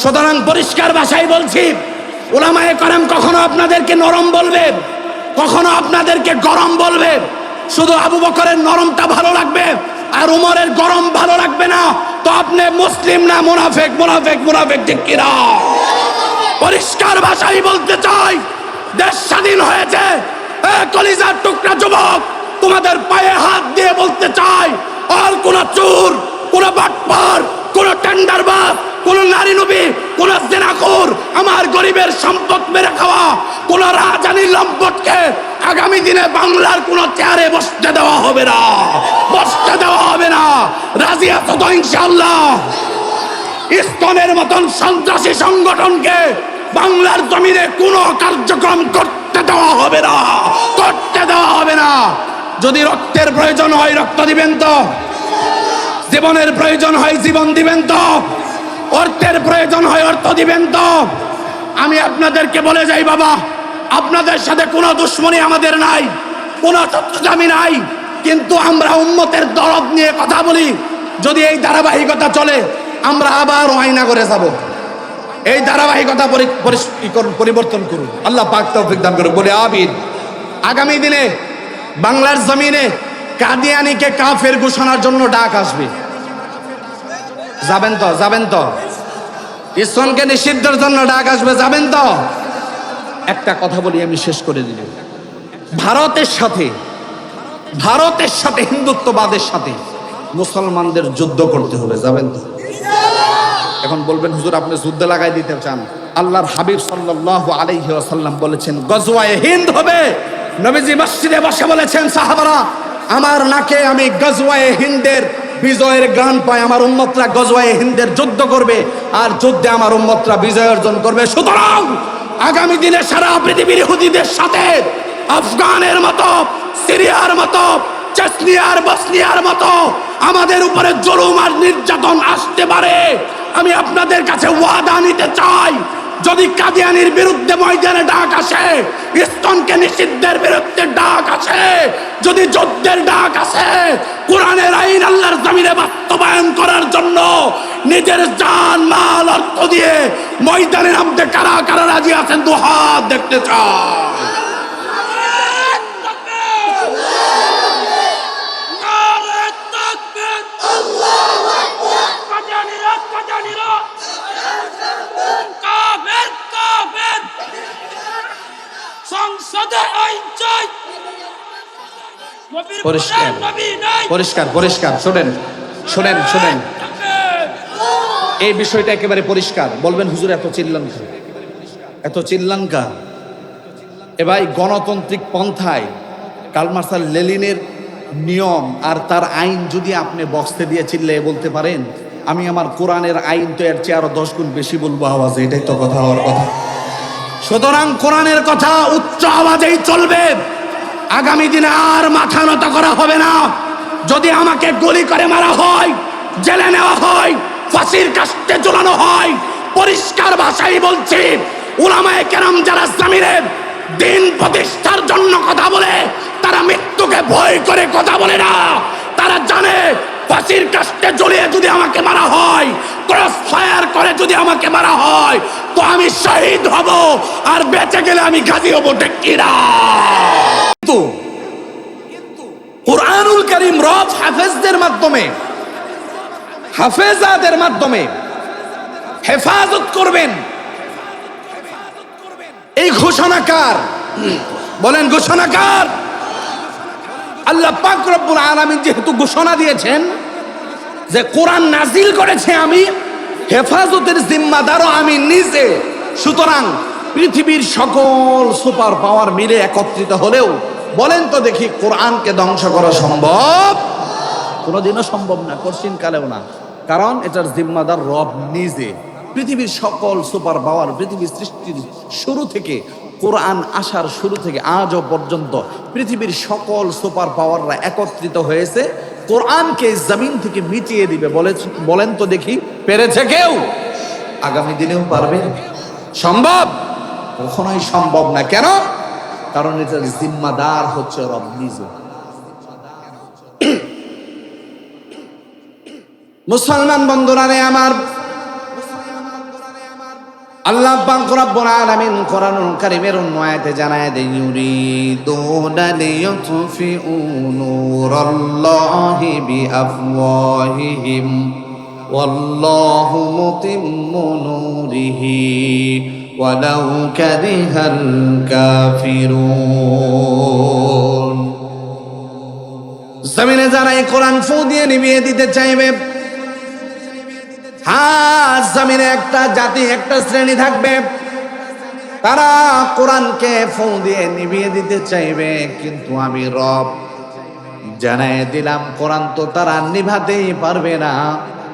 সুতরাং পরিষ্কার ভাষায় বলছি ওলামায়ে করেম কখনো আপনাদেরকে নরম বলবে, কখনো আপনাদেরকে গরম বলবে। শুধু আবু বকরের নরমটা ভালো লাগবে আর উমরের গরম ভালো লাগবে না। তো আপনি মুসলিম না মুনাফেক মুনাফেক মুনাফেক, ঠিক কিনা পরিষ্কার ভাষায় বলতে চাই, দেশ স্বাধীন হয়েছে। কলিজার টুকরা যুবক, তোমাদের পায়ে হাত দিয়ে বলতে চাই, আর কোন চোর, কোন বাটপার, কোন টেন্ডারবাজ কোন নারী নবী, কোন জেনাখোর আমার গরিবের সম্পদ মেরে খাওয়া, কোন রাজানি লম্পটকে আগামী দিনে বাংলার কোন চেয়ারে বসতে দেওয়া হবে না। বসতে দেওয়া হবে না। রাজি আছো তো ইনশাআল্লাহ? ইস্তনের মতন সন্ত্রাসী সংগঠনকে বাংলার জমিনে কোনো কার্যক্রম করতে দেওয়া হবে না। করতে দেওয়া হবে না। যদি রক্তের প্রয়োজন হয়, রক্ত দিবেন তো? জীবনের প্রয়োজন হয়, জীবন দিবেন তো? অর্থের প্রয়োজন হয়, অর্থ দিবেন তো। আমি আপনাদেরকে বলে যাই, বাবা, আপনাদের সাথে কোনো দুশ্মনী আমাদের নাই, কোনো চত্বজামি নাই। কিন্তু আমরা উন্মতের দরদ নিয়ে কথা বলি। যদি এই ধারাবাহিকতা চলে, আমরা আবার আয়না করে যাব। এই ধারাবাহিকতা পরিবর্তন করুন। আল্লাহ পাক দান করুন বলে আবির আগামী দিনে বাংলার জমিনে কাদিয়ানিকে কাফের ঘোষণার জন্য ডাক আসবে। যাবেন তো যাবেন তো। ইসলামকে নিষিদ্ধের জন্য ডাক আসবে, যাবেন তো? একটা কথা বলি, আমি শেষ করে দিল ভারতের সাথে ভারতের সাথে, হিন্দুত্ববাদের সাথে মুসলমানদের যুদ্ধ করতে হবে, যাবেন তো? এখন বলবেন, হুজুর, আপনি যুদ্ধে লাগাই দিতে চান। আল্লাহর হাবিব সাল্লাল্লাহু আলাইহি ওয়াসাল্লাম বলেছেন, গজওয়ায়ে হিন্দ হবে। নবীজি মসজিদে বসে বলেছেন, সাহাবারা, আমার নাকে আমি গজওয়ায়ে হিন্দের বিজয়ের গান পাই আমার উম্মতরা গজওয়ায়ে হিন্দের যুদ্ধ করবে, আর যুদ্ধে আমার উম্মতরা বিজয় অর্জন করবে। সুতরাং আগামী দিনে সারা পৃথিবীর হুদিদের সাথে, আফগানের মতো, সিরিয়ার মতো, চেসনিয়ার, বসনিয়ার মতো, আমাদের উপরে জুলুম আর নির্যাতন আসতে পারে। আমি আপনাদের কাছে ওয়াদা নিতে চাই যদি কাদিয়ানির বিরুদ্ধে ময়দানে ডাক আসে ইস্তনকে নিষিদ্ধের বিরুদ্ধে ডাক আসে। যদি যুদ্ধের ডাক আসে, কোরআনের আইন আল্লাহর জমিনে বাস্তবায়ন করার জন্য নিজের জান, মাল, অর্থ দিয়ে ময়দানে নামতে কারা কারা রাজি আছেন? দু হাত দেখতে চাই সংসদে আইন চাই নবীর পরিষ্কার পরিষ্কার পরিষ্কার শোনেন শোনেন শোনেন। এই বিষয়টা একেবারে পরিষ্কার। বলবেন হুজুর এত চিল্লান এত চিল্লান কা এ ভাই গণতান্ত্রিক পন্থায় কালমার্সাল লেলিনের নিয়ম আর তার আইন যদি আপনি বক্সতে দিয়ে চিল্লে বলতে পারেন আমি আমার কোরআনের আইন তো এর চেয়ে আরও দশ গুণ বেশি বলব আওয়াজে। এটাই তো কথা হওয়ার কথা। সুতরাং কোরআনের কথা উচ্চ আওয়াজেই চলবে। আগামী দিনে আর মাথা নত করা হবে না। যদি আমাকে গুলি করে মারা হয়, জেলে নেওয়া হয়, ফাঁসির কাস্তে ঝোলানো হয়, পরিষ্কার ভাষাই বলছি, উলামায়ে কেরাম যারা জামিনের দিন প্রতিষ্ঠার জন্য কথা বলে, তারা মৃত্যুকে ভয় করে কথা বলে না। তারা জানে ফাঁসির কাস্তে জ্বলিয়ে যদি আমাকে মারা হয় ক্রস ফায়ার করে যদি আমাকে মারা হয়, তো আমি শহীদ হব আর বেঁচে গেলে আমি গাজী হব টেকিরা কিন্তু কোরআনুল করিম রব হাফেজদের মাধ্যমে, হাফেজাদের মাধ্যমে হেফাজত করবেন। এই ঘোষণাকার বলেন ঘোষণাকার আল্লাহ পাক আলামিন যেহেতু ঘোষণা দিয়েছেন যে কোরআন নাজিল করেছে আমি, হেফাজতের জিম্মাদারও আমি নিজে। সুতরাং পৃথিবীর সকল সুপার পাওয়ার মিলে একত্রিত হলেও, বলেন তো দেখি কোরআনকে ধ্বংস করা সম্ভব? কোনোদিনও সম্ভব না, কঠিন কালেও না। কারণ এটার জিম্মাদার রব নিজে। পৃথিবীর সকল সুপার পাওয়ার, পৃথিবীর সৃষ্টির শুরু থেকে কোরআন আসার শুরু থেকে আজও পর্যন্ত পৃথিবীর সকল সুপার পাওয়াররা একত্রিত হয়েছে। কোরআনকে জমিন থেকে মিটিয়ে দিবে বলে বলেন তো দেখি, পেরেছে কেউ? আগামী দিনেও পারবে? সম্ভব? কখনোই সম্ভব না। কেন? কারণ এটার জিম্মাদার হচ্ছে রব নিজে। মুসলমান বন্ধুরা আমার আল্লাহ পাক আলামিন কোরআনুল কারীমের অন্য আয়াতে জানায় দেয়, ইউরিদুনা লিয়ুতফিউ নূরাল্লাহি বিআফওয়াহিহিম, ওয়াল্লাহু মুতিম্মু নূরিহি, ওয়ালাউ কারিহাল কাফিরুন। জমিনে যারা এই কোরআন ফু দিয়ে নিভিয়ে দিতে চাইবে হ্যাঁ জমিনে একটা জাতি, একটা শ্রেণি থাকবে। তারা কোরআনকে ফোন দিয়ে নিভিয়ে দিতে চাইবে, কিন্তু আমি রব জানাই দিলাম, কোরআন তো তারা নিভাতেই পারবে না।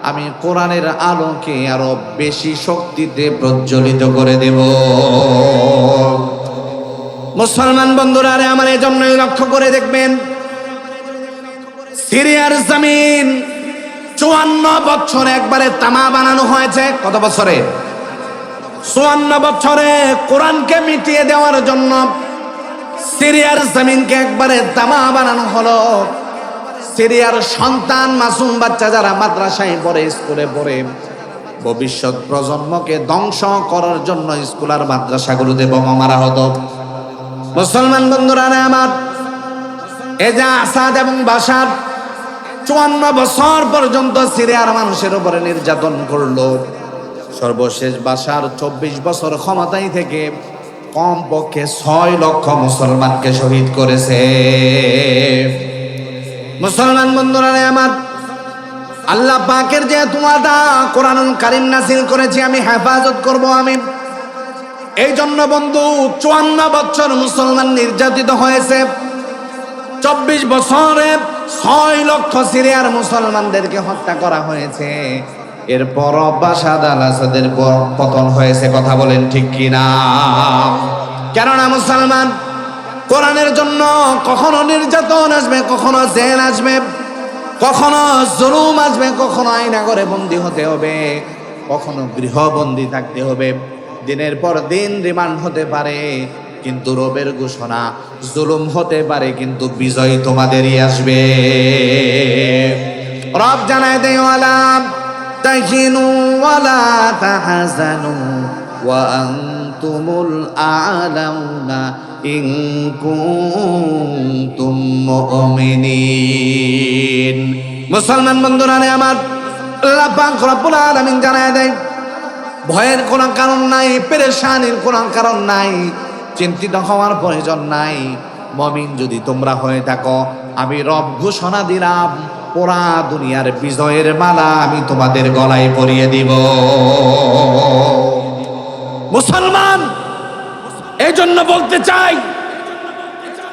আমি কোরআনের আলোকে আরও বেশি শক্তিতে প্রজ্বলিত করে দেব। মুসলমান বন্ধুরা, আরে আমার এই জন্যই লক্ষ্য করে দেখবেন, সিরিয়ার জমিন চুয়ান্ন বছর একবারে তামা বানানো হয়েছে। কত বছরে? চুয়ান্ন বছরে কোরআনকে মিটিয়ে দেওয়ার জন্য সিরিয়ার জমিনকে একবারে তামা বানানো হলো। সিরিয়ার সন্তান মাসুম বাচ্চা যারা মাদ্রাসায় পড়ে, স্কুলে পড়ে, ভবিষ্যৎ প্রজন্মকে ধ্বংস করার জন্য স্কুল আর মাদ্রাসাগুলোতে বোমা মারা হতো। মুসলমান বন্ধুরা, আমার এ যে আসাদ এবং বাসাদ চুয়ান্ন বছর পর্যন্ত সিরিয়ার মানুষের উপরে নির্যাতন করল। সর্বশেষ বাসার চব্বিশ বছর ক্ষমতায় থেকে কম পক্ষে ছয় লক্ষ মুসলমানকে শহীদ করেছে। মুসলমান বন্ধুরা আমার, আল্লাহ পাকের যে তোমাদা কোরআনুল কারিম নাসিল করেছি, আমি হেফাজত করব আমি। এই জন্য বন্ধু, চুয়ান্ন বছর মুসলমান নির্যাতিত হয়েছে। চব্বিশ বছরে ছয় লক্ষ সিরিয়ার মুসলমানদেরকে হত্যা করা হয়েছে। এরপর বাসাদ আল আসাদের পতন হয়েছে, কথা বলেন ঠিক কিনা? কেননা মুসলমান, কোরআনের জন্য কখনো নির্যাতন আসবে, কখনো জেল আসবে, কখনো জুলুম আসবে, কখনো আয়না করে বন্দি হতে হবে, কখনো গৃহবন্দী থাকতে হবে। দিনের পর দিন রিমান্ড হতে পারে কিন্তু রবের ঘোষণা জুলুম হতে পারে, কিন্তু বিজয় তোমাদেরই আসবে। রব জানায় দেয় আলাম তাহিনু ওয়ালা তাহাজানু আনতুমুল আলাউনা ইন কুনতুম মুমিনিন। মুসলমান বন্ধুরা আমার আল্লাহ পাক রব্বুল আলামিন জানায় দেয়, ভয়ের কোনো কারণ নাই, পেরেশানির কোনো কারণ নাই চিন্তিত হওয়ার প্রয়োজন নাই। মমিন যদি তোমরা হয়ে থাকো, আমি রব ঘোষণা দিলাম পুরা দুনিয়ার বিজয়ের মালা আমি তোমাদের গলায় পরিয়ে দিব। মুসলমান এই জন্য বলতে চাই,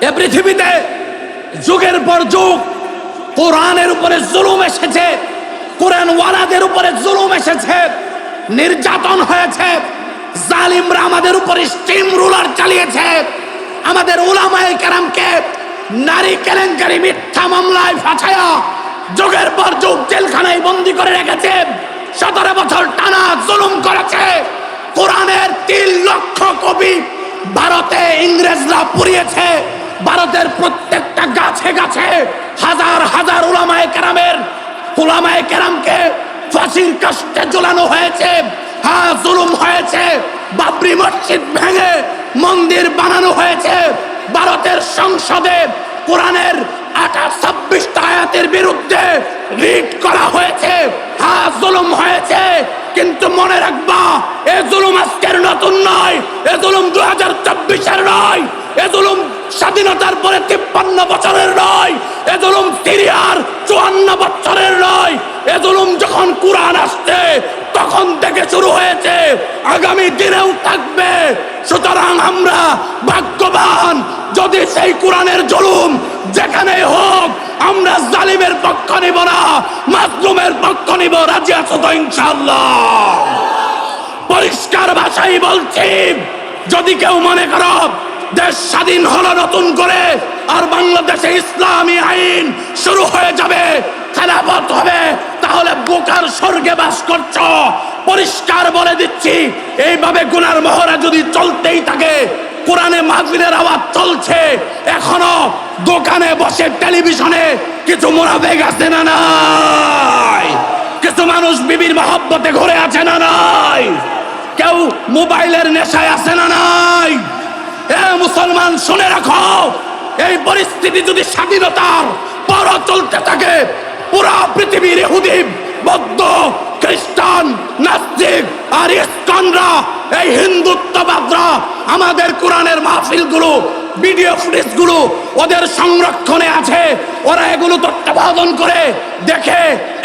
এ পৃথিবীতে যুগের পর যুগ কোরআনের উপরে জুলুম এসেছে কোরআন ওয়ালাদের উপরে জুলুম এসেছে, নির্যাতন হয়েছে। জালিমরা আমাদের উপরে স্টিম রুলার চালিয়েছে। আমাদের উলামায়ে কেরামকে নারী কেলেঙ্কারি মিথ্যা মামলায় ফাঁসায়া যুগের পর যুগ জেলখানায় বন্দি করে রেখেছে। সতেরো বছর টানা জুলুম করেছে। কোরআনের তিন লক্ষ কবি ভারতে ইংরেজরা পুড়িয়েছে। ভারতের প্রত্যেকটা গাছে গাছে হাজার হাজার উলামায়ে কেরামের উলামায়ে কেরামকে ফাঁসির কাষ্টে ঝোলানো হয়েছে। হ্যাঁ জুলুম হয়েছে। বাবরি মসজিদ ভেঙে মন্দির বানানো হয়েছে। ভারতের সংসদে কোরআনের আঠাশ, ছাব্বিশটা আয়াতের বিরুদ্ধে রিট করা হয়েছে। হ্যাঁ জুলুম হয়েছে। কিন্তু মনে রাখবা, এ জুলুম আজকের নতুন নয়। এ জুলুম দু হাজার চব্বিশের নয়। এ জুলুম স্বাধীনতার পরে তিপ্পান্ন বছরের নয়। এ জুলুম সিরিয়ার চুয়ান্ন বছরের নয়। এ জুলুম যখন কোরআন আসছে, তখন থেকে শুরু হয়েছে, আগামী দিনেও থাকবে। সুতরাং আমরা ভাগ্যবান, যদি সেই কোরআনের জুলুম যেখানে হোক, আমরা জালিমের পক্ষ নিব না মাসলুমের পক্ষ নিব, রাজি আছো তো ইনশাল্লাহ পরিষ্কার ভাষাই বলছি, যদি কেউ মনে করো দেশ স্বাধীন হলো নতুন করে, আর বাংলাদেশে ইসলামী আইন শুরু হয়ে যাবে, খেলাফত হবে তাহলে বোকার স্বর্গে বাস করছ। পরিষ্কার বলে দিচ্ছি, এইভাবে গুনার মহড়া যদি চলতেই থাকে, কোরআনে মাহফিলের আওয়াজ চলছে। এখনও দোকানে বসে টেলিভিশনে কিছু মোনাফেক আছে না নাই? কিছু মানুষ বিবির মহব্বতে ঘুরে আছে না নাই? কেউ মোবাইলের নেশায় আছে না নাই? এ মুসলমান, শুনে রাখো, এই পরিস্থিতি যদি স্বাধীনতার পর চলতে থাকে পুরা পৃথিবীর ইহুদি বৌদ্ধ খ্রিস্টান নাস্তিক আর ইস্কনরা এই হিন্দুত্ববাদরা আমাদের কোরআনের মাহফিলগুলো ভিডিও ফুটেজগুলো ওদের সংরক্ষণে আছে। ওরা এগুলো তত্ত্বাবধান করে দেখে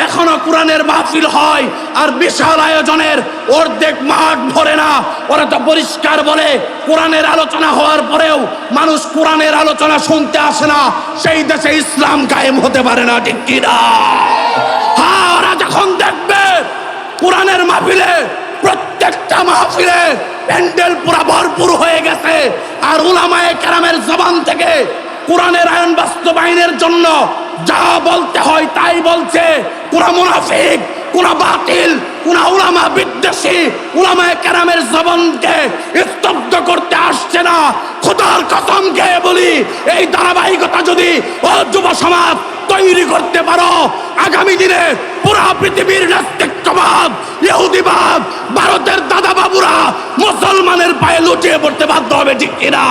এখনও কোরআনের মাহফিল হয় আর বিশাল আয়োজনের অর্ধেক মাঠ ভরে না। ওরা তো পরিষ্কার বলে কোরআনের আলোচনা হওয়ার পরেও মানুষ কোরআনের আলোচনা শুনতে আসে না। সেই দেশে ইসলাম কায়েম হতে পারে না, ঠিক কিনা? হ্যাঁ ওরা যখন দেখবে প্রত্যেকটা মাহফিলে প্যান্ডেল পুরা ভরপুর হয়ে গেছে। আর উলামায়ে কেরামের জবান থেকে কোরআনের আয়ন বাস্তবায়নের জন্য যা বলতে হয় তাই বলছে। কোন মুনাফিক কোন বাতিল কোন উলামা বিদ্বেষী, উলামায়ে কেরামের জবানকে স্তব্ধ করতে আসছে না। খোদার কসম খেয়ে বলি, এই ধারাবাহিকতা যদি ও যুব সমাজ তৈরি করতে পারো, আগামী দিনে পুরা পৃথিবীর নাস্তিকবাদ, ইহুদিবাদ, ভারতের দাদা বাবুরা মুসলমানের পায়ে লুটিয়ে পড়তে বাধ্য হবে, ঠিক কিনা?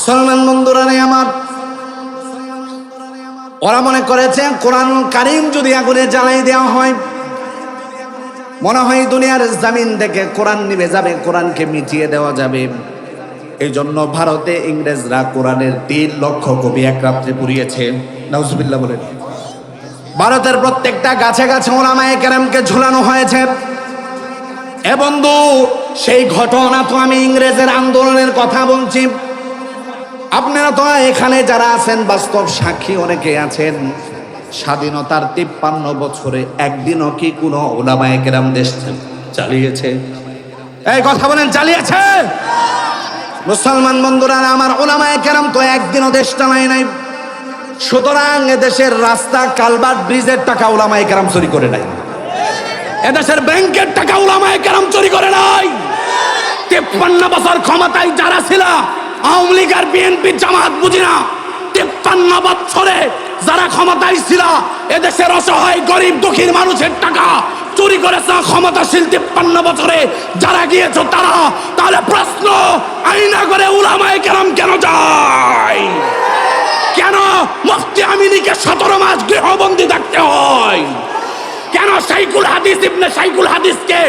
মুসলমান বন্ধুরা নেই আমার, ওরা মনে করেছে কোরআন কারিম যদি আগুনে জ্বালাই দেওয়া হয়, মনে হয় দুনিয়ার জামিন থেকে কোরআন নিবে যাবে, কোরআনকে মিটিয়ে দেওয়া যাবে। এই জন্য ভারতে ইংরেজরা কোরআনের তিন লক্ষ কবি এক রাত্রে পুড়িয়েছে। নাউজুবিল্লাহ বলেন। ভারতের প্রত্যেকটা গাছে গাছে ওলামায়ে কেরামকে ঝুলানো হয়েছে। এ বন্ধু, সেই ঘটনা তো আমি ইংরেজের আন্দোলনের কথা বলছি। আপনারা তো এখানে যারা আছেন, বাস্তব সাক্ষী অনেকে আছেন। স্বাধীনতার তিপ্পান্ন বছরে একদিনও কি কোনো ওলামায়ে কেরাম দেশ চালিয়েছে? এই কথা বলেন, চালিয়েছে? মুসলমান বন্ধুরা, আমার ওলামায় কেরাম তো একদিনও দেশ চালায় নাই। সুতরাং এদেশের রাস্তা কালবার ব্রিজের টাকা ওলামায় কেরাম চুরি করে নাই। এদেশের ব্যাংকের টাকা উলামায়ে কেরাম চুরি করে নাই। তিপ্পান্ন বছর ক্ষমতায় যারা ছিল আওয়ামী লীগ আর বিএনপি জামাত বুঝি না। তিপ্পান্ন বছরে যারা ক্ষমতায় ছিল, এদেশের অসহায়, গরিব, দুঃখীর মানুষের টাকা চুরি করেছে ক্ষমতাশীল তিপ্পান্ন বছরে। যারা গিয়েছে তারা, তাহলে প্রশ্ন আইনা করে উলামায়ে কেরাম কেন যায়? কেন মুফতি আমিনীকে সতেরো মাস গৃহবন্দী থাকতে হয়? কেন সাইকুল হাদিস ইবনে সাইকুল হাদিসকে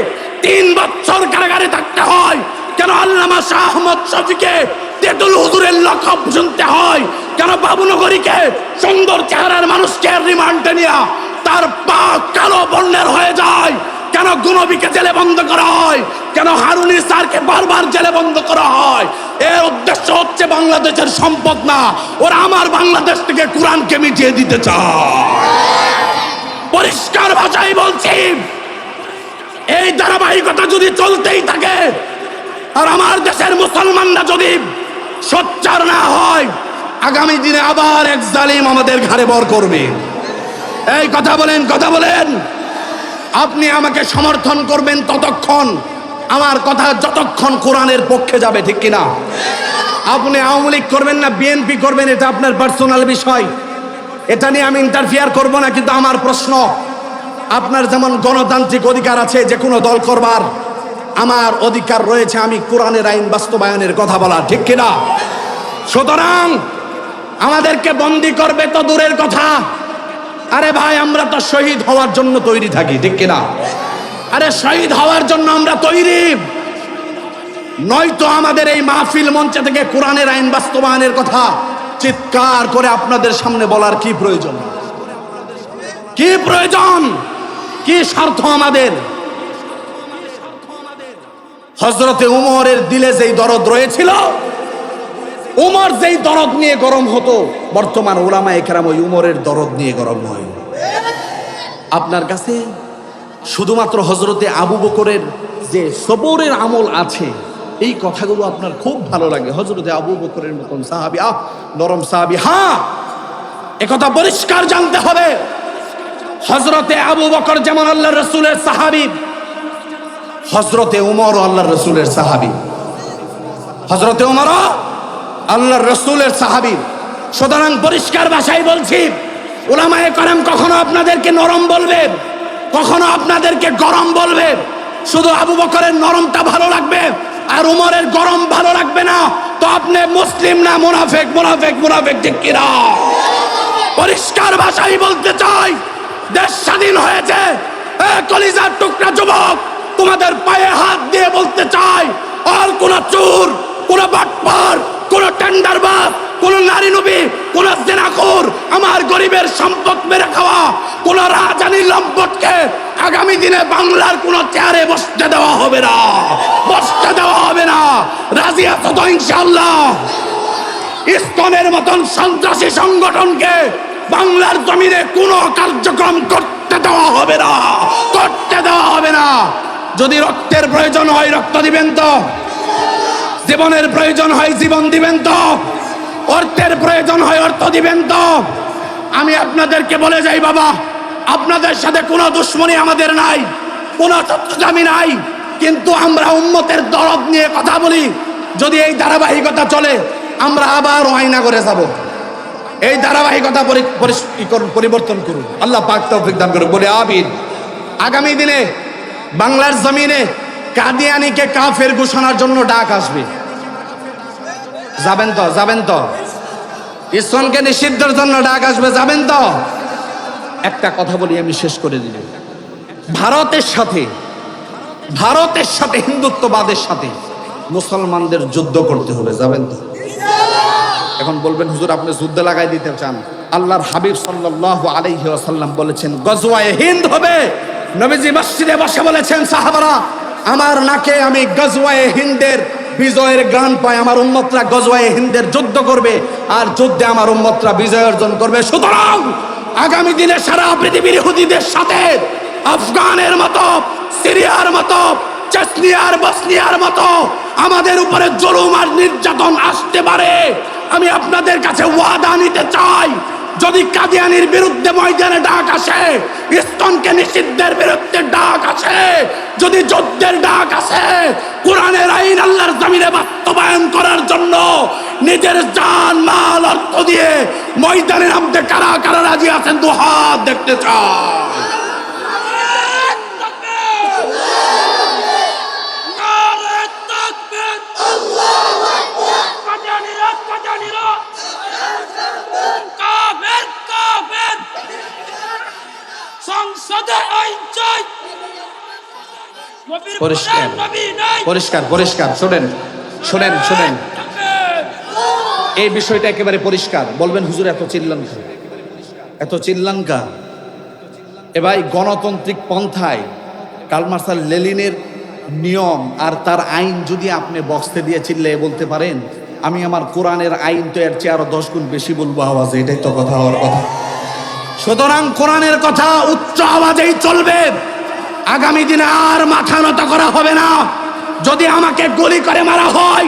তিন বছর কারাগারে থাকতে হয়? কেন আল্লামা শাহ আহমদ শফিকে তেতুল হুজুরের লকব শুনতে হয়। কেন বাবুনগরীকে সুন্দর চেহারার মানুষকে রিমান্ডে নিয়া তার পা কালো বর্ণের হয়ে যায়। কেন গুনবিকে জেলে বন্ধ করা হয়? কেন হারুনি স্যারকে বারবার জেলে বন্ধ করা হয়? এর উদ্দেশ্য হচ্ছে বাংলাদেশের সম্পদ না। ওরা আমার বাংলাদেশ থেকে কোরআনকে মিটিয়ে দিতে চায়। পরিষ্কার ভাষায় বলছি, এই ধারাবাহিকতা যদি চলতেই থাকে, আর আমার দেশের মুসলমানরা যদি সোচ্চার না হয়, আগামী দিনে আবার এক জালিম আমাদের ঘাড়ে বর করবে। এই কথা বলেন কথা বলেন। আপনি আমাকে সমর্থন করবেন ততক্ষণ। আমার কথা যতক্ষণ কোরআনের পক্ষে যাবে, ঠিক কিনা? আপনি আওয়ামী লীগ করবেন না, বিএনপি করবেন, এটা আপনার পার্সোনাল বিষয়। এটা নিয়ে আমি ইন্টারফিয়ার করব না, কিন্তু আমার প্রশ্ন, আপনার যেমন গণতান্ত্রিক অধিকার আছে, যে কোনো দল করবার আমার অধিকার রয়েছে, আমি কোরআনের আইন বাস্তবায়নের কথা বলা ঠিক কিনা? সুতরাং আমাদেরকে বন্দি করবে তো দূরের কথা। আরে ভাই, আমরা তো শহীদ হওয়ার জন্য তৈরি থাকি, ঠিক কিনা? আরে শহীদ হওয়ার জন্য আমরা তৈরি। নয়তো আমাদের এই মাহফিল মঞ্চে থেকে কোরআনের আইন বাস্তবায়নের কথা চিৎকার করে আপনাদের সামনে বলার কি প্রয়োজন? কি প্রয়োজন? কি স্বার্থ আমাদের? হজরতে উমরের দিলে যেই দরদ রয়েছিল, উমর যেই দরদ নিয়ে গরম হতো, বর্তমান ওলামা একরাম ওই উমরের দরদ নিয়ে গরম হয়। আপনার কাছে শুধুমাত্র হজরতে আবু বকরের যে সবরের আমল আছে, এই কথাগুলো আপনার খুব ভালো লাগে। হজরতে আবু বকরের মতন সাহাবি, আহ, নরম সাহাবি হ্যাঁ একথা পরিষ্কার জানতে হবে। হজরতে আবু বকর যেমন আল্লাহ রসুলের সাহাবি হজরতে উমর আল্লাহ রসুলের সাহাবি। হজরতে উমর, আল্লাহর রসুলের সাহাবি। সুতরাং পরিষ্কার ভাষায় বলছি ওলামায়ে করেম কখনো আপনাদেরকে নরম বলবে, কখনো আপনাদেরকে গরম বলবে। শুধু আবু বকরের নরমটা ভালো লাগবে আর উমরের গরম ভালো লাগবে না। তো আপনি মুসলিম না মুনাফেক মুনাফেক মুনাফেক, ঠিক কিনা পরিষ্কার ভাষায় বলতে চাই, দেশ স্বাধীন হয়েছে। কলিজার টুকরা তোমাদের পায়ে হাত দিয়ে বলতে চাই, আর কোন চোর, কোন বাটপার, কোন টেন্ডারবাজ, কোন নারী নবী, কোন জেনাখোর আমার গরিবের সম্পদ মেরে খাওয়া, কোন রাজানি লম্পটকে আগামী দিনে বাংলার কোন চেয়ারে বসতে দেওয়া হবে না, বসতে দেওয়া হবে না। রাজি আছো তো ইনশাআল্লাহ? ইসকনের মতন সন্ত্রাসী সংগঠনকে বাংলার জমিনে কোনো কার্যক্রম করতে দেওয়া হবে না, করতে দেওয়া হবে না। যদি রক্তের প্রয়োজন হয়, রক্ত দিবেন তো। জীবনের প্রয়োজন হয়, জীবন দিবেন তো। অর্থের প্রয়োজন হয়, অর্থ দিবেন তো। আমি আপনাদেরকে বলে যাই, বাবা, আপনাদের সাথে কোনো দুশ্মনী আমাদের নাই, কোনো শত্রুতামি নাই। কিন্তু আমরা উম্মতের দরদ নিয়ে কথা বলি। যদি এই ধারাবাহিকতা চলে, আমরা আবার আয়না করে যাব। এই ধারাবাহিকতা পরিবর্তন করুন। আল্লাহ পাক তৌফিক দান করুন। বলে আবির আগামী দিনে বাংলার জমিনে কাদিয়ানিকে কাফের ঘোষণার জন্য ডাক আসবে। যাবেন তো যাবেন তো। ইসলামকে নিষিদ্ধের জন্য ডাক আসবে, যাবেন তো। একটা কথা বলি, আমি শেষ করে দিল ভারতের সাথে ভারতের সাথে, হিন্দুত্ববাদের সাথে মুসলমানদের যুদ্ধ করতে হবে, যাবেন তো। এখন বলবেন, হুজুর, আপনি যুদ্ধ লাগাই দিতে চান। আল্লাহর হাবিব সাল্লাল্লাহু আলাইহি ওয়াসাল্লাম বলেছেন, গজওয়ায়ে হিন্দ হবে। নবীজি মসজিদে বসে বলেছেন, সাহাবারা, আমার নাকে আমি গজওয়ায়ে হিন্দের বিজয়ের গান পাই, আমার উম্মতরা গজওয়ায়ে হিন্দের যুদ্ধ করবে আর যুদ্ধে আমার উম্মতরা বিজয় অর্জন করবে। সুতরাং আগামী দিনে সারা পৃথিবীর হুদিদের সাথে, আফগানের মতো, সিরিয়ার মতো, চেসনিয়ার, বসনিয়ার মতো, আমাদের উপরে জুলুম আর নির্যাতন আসতে পারে। আমি আপনাদের কাছে ওয়াদা নিতে চাই যদি কাদিয়ানির বিরুদ্ধে ময়দানে ডাক আসে ইস্তনকে নিষিদ্ধের বিরুদ্ধে ডাক আসে। যদি যুদ্ধের ডাক আসে, কোরআনের আইন আল্লাহর জমিনে বাস্তবায়ন করার জন্য নিজের জান, মাল, অর্থ দিয়ে ময়দানে নামতে কারা কারা রাজি আছেন দু হাত দেখতে চাই নারে তাকবীর কাজানিরা কাজানিরা কাফের কাফের সংসদে আইন চাই নবীর পরিষ্কার। পরিষ্কার পরিষ্কার শোনেন শোনেন শোনেন। এই বিষয়টা একেবারে পরিষ্কার। বলবেন হুজুর এত চিল্লান? এত চিল্লান কা এ ভাই গণতান্ত্রিক পন্থায় কালমার্সাল লেলিনের নিয়ম আর তার আইন যদি আপনি বক্সতে দিয়ে চিল্লে বলতে পারেন আমি আমার কোরআনের আইন তো এর চেয়ে আরও দশ গুণ বেশি বলব আওয়াজে। এটাই তো কথা হওয়ার কথা। সুতরাং কোরআনের কথা উচ্চ আওয়াজেই চলবে। আগামী দিনে আর মাথা নত করা হবে না। যদি আমাকে গুলি করে মারা হয়,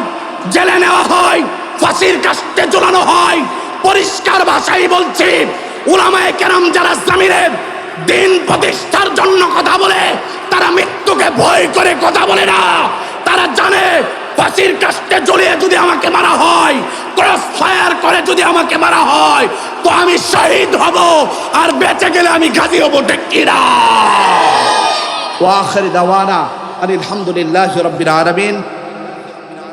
জেলে নেওয়া হয়, ফাঁসির কাস্তে ঝোলানো হয়, পরিষ্কার ভাষাই বলছি, উলামায়ে কেরাম যারা জামিনের দিন প্রতিষ্ঠার জন্য কথা বলে, তারা মৃত্যুকে ভয় করে কথা বলে না। তারা জানে ফাঁসির কাস্তে জ্বলিয়ে যদি আমাকে মারা হয়, ক্রস ফায়ার করে যদি আমাকে মারা হয়, তো আমি শহীদ হব, আর বেঁচে গেলে আমি গাজী হব টেকিরা ওয়াখির দাওয়ানা আলহামদুলিল্লাহ রব্বিল আলামিন।